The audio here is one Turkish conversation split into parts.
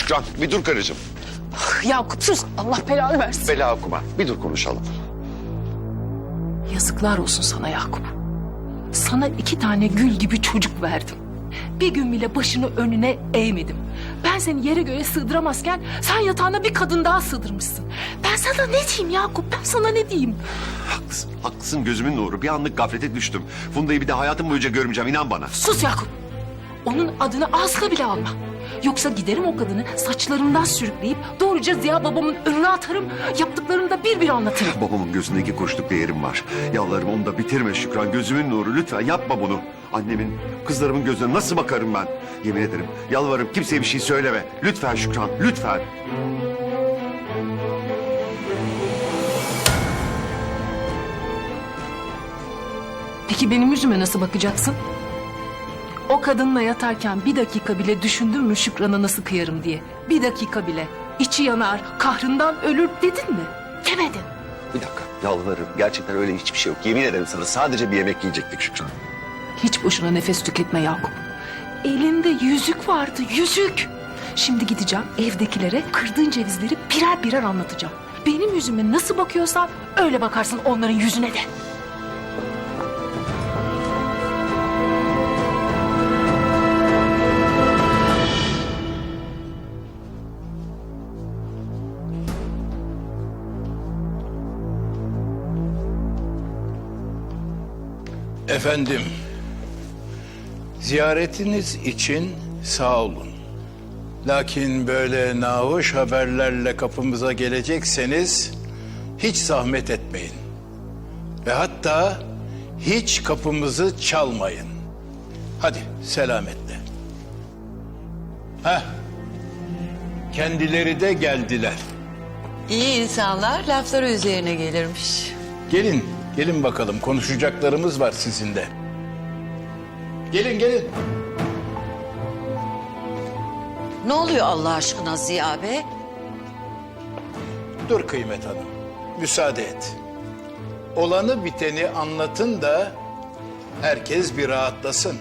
Şükran bir dur karıcığım. Yakup sus Allah belanı versin. Bela okuma. Bir dur konuşalım. Yazıklar olsun sana Yakup. Sana iki tane gül gibi çocuk verdim. Bir gün bile başını önüne eğmedim. Ben seni yere göğe sığdıramazken sen yatağına bir kadın daha sığdırmışsın. Ben sana ne diyeyim Yakup? Ben sana ne diyeyim? Haklısın. Haklısın gözümün nuru. Bir anlık gaflete düştüm. Funda'yı bir de hayatım boyunca görmeyeceğim inan bana. Sus Yakup. Onun adını asla bile alma. Yoksa giderim o kadını saçlarından sürükleyip doğruca Ziya babamın önüne atarım. Yaptıklarını da bir bir anlatırım. Babamın gözündeki koştuk değerim var. Yalvarırım onu da bitirme Şükran. Gözümün nuru lütfen yapma bunu. Annemin, kızlarımın gözüne nasıl bakarım ben? Yemin ederim yalvarırım kimseye bir şey söyleme. Lütfen Şükran lütfen. Peki benim yüzüme nasıl bakacaksın? O kadınla yatarken bir dakika bile düşündün mü Şükran'a nasıl kıyarım diye? Bir dakika bile. İçi yanar, kahrından ölür dedin mi? Demedin. Bir dakika yalvarırım. Gerçekten öyle hiçbir şey yok. Yemin ederim sana sadece bir yemek yiyecektik Şükran. Hiç boşuna nefes tüketme Yakup. Elinde yüzük vardı, yüzük. Şimdi gideceğim evdekilere kırdığın cevizleri birer birer anlatacağım. Benim yüzüme nasıl bakıyorsan öyle bakarsın onların yüzüne de. Efendim, ziyaretiniz için sağ olun. Lakin böyle nahoş haberlerle kapımıza gelecekseniz hiç zahmet etmeyin. Ve hatta hiç kapımızı çalmayın. Hadi selametle. Heh, kendileri de geldiler. İyi insanlar lafları üzerine gelirmiş. Gelin, gelin bakalım konuşacaklarımız var sizinle. Gelin, gelin. Ne oluyor Allah aşkına Ziya Bey? Dur Kıymet Hanım, müsaade et. Olanı biteni anlatın da herkes bir rahatlasın.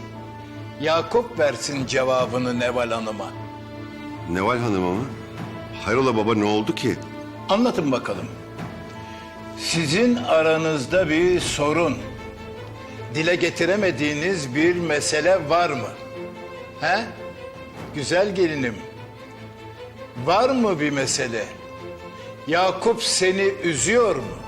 Yakup versin cevabını Neval Hanım'a. Neval Hanım'a mı? Hayrola baba ne oldu ki? Anlatın bakalım. Sizin aranızda bir sorun, dile getiremediğiniz bir mesele var mı? He? Güzel gelinim. Var mı bir mesele? Yakup seni üzüyor mu?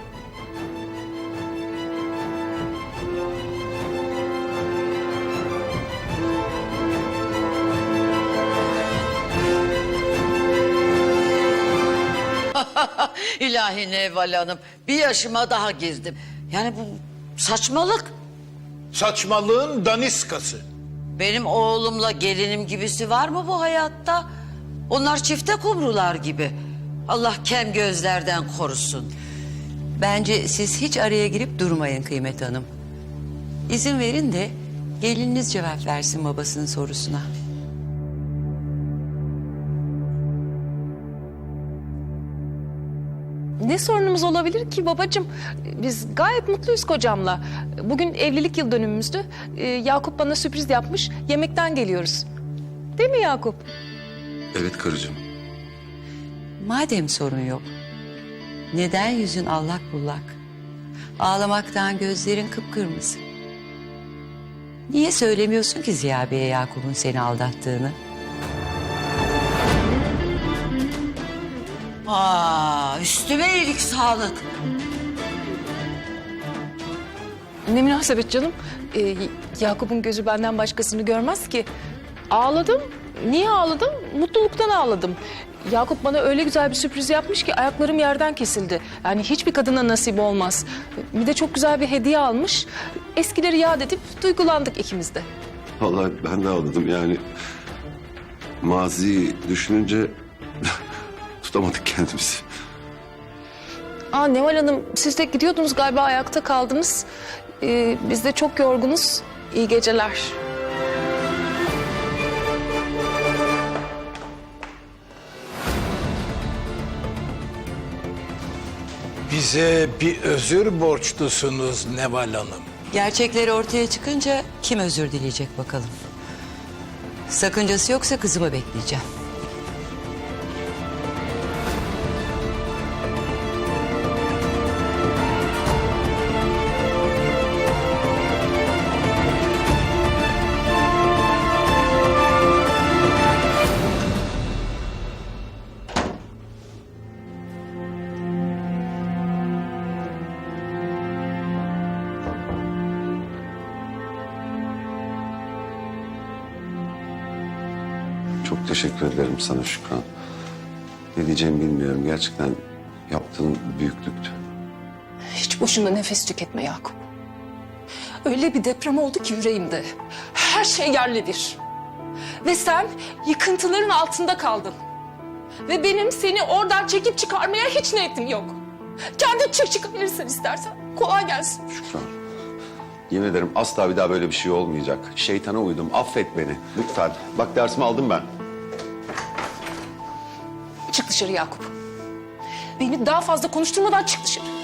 İlahi Nevval Hanım bir yaşıma daha girdim. Yani bu saçmalık. Saçmalığın daniskası. Benim oğlumla gelinim gibisi var mı bu hayatta? Onlar çifte kumrular gibi. Allah kem gözlerden korusun. Bence siz hiç araya girip durmayın Kıymet Hanım. İzin verin de gelininiz cevap versin babasının sorusuna. Ne sorunumuz olabilir ki babacığım? Biz gayet mutluyuz kocamla. Bugün evlilik yıl dönümümüzdü. Ee, Yakup bana sürpriz yapmış. Yemekten geliyoruz. Değil mi Yakup? Evet karıcığım. Madem sorun yok, neden yüzün allak bullak? Ağlamaktan gözlerin kıpkırmızı. Niye söylemiyorsun ki Ziya Bey'e Yakup'un seni aldattığını? Aa, üstüme iyilik sağlık. Ne münasebet canım. Ee, Yakup'un gözü benden başkasını görmez ki. Ağladım. Niye ağladım? Mutluluktan ağladım. Yakup bana öyle güzel bir sürpriz yapmış ki ayaklarım yerden kesildi. Yani hiçbir kadına nasip olmaz. Bir de çok güzel bir hediye almış. Eskileri yad edip duygulandık ikimiz de. Vallahi ben de ağladım yani. Mazi düşününce tutamadık kendimizi. Aa Neval Hanım siz de gidiyordunuz galiba ayakta kaldınız. Ee, biz de çok yorgunuz. İyi geceler. Bize bir özür borçlusunuz Neval Hanım. Gerçekleri ortaya çıkınca kim özür dileyecek bakalım. Sakıncası yoksa kızımı bekleyeceğim. Teşekkür ederim sana Şükran. Ne diyeceğimi bilmiyorum. Gerçekten yaptığın büyüklüktü. Hiç boşuna nefes tüketme Yakup. Öyle bir deprem oldu ki yüreğimde. Her şey yerle bir. Ve sen yıkıntıların altında kaldın. Ve benim seni oradan çekip çıkarmaya hiç niyetim yok. Kendi çık çıkabilirsin istersen. Kolay gelsin. Şükran. Yemin ederim asla bir daha böyle bir şey olmayacak. Şeytana uydum. Affet beni. Lütfen. Bak dersimi aldım ben. Dışarı Yakup. Beni daha fazla konuşturmadan çık dışarı.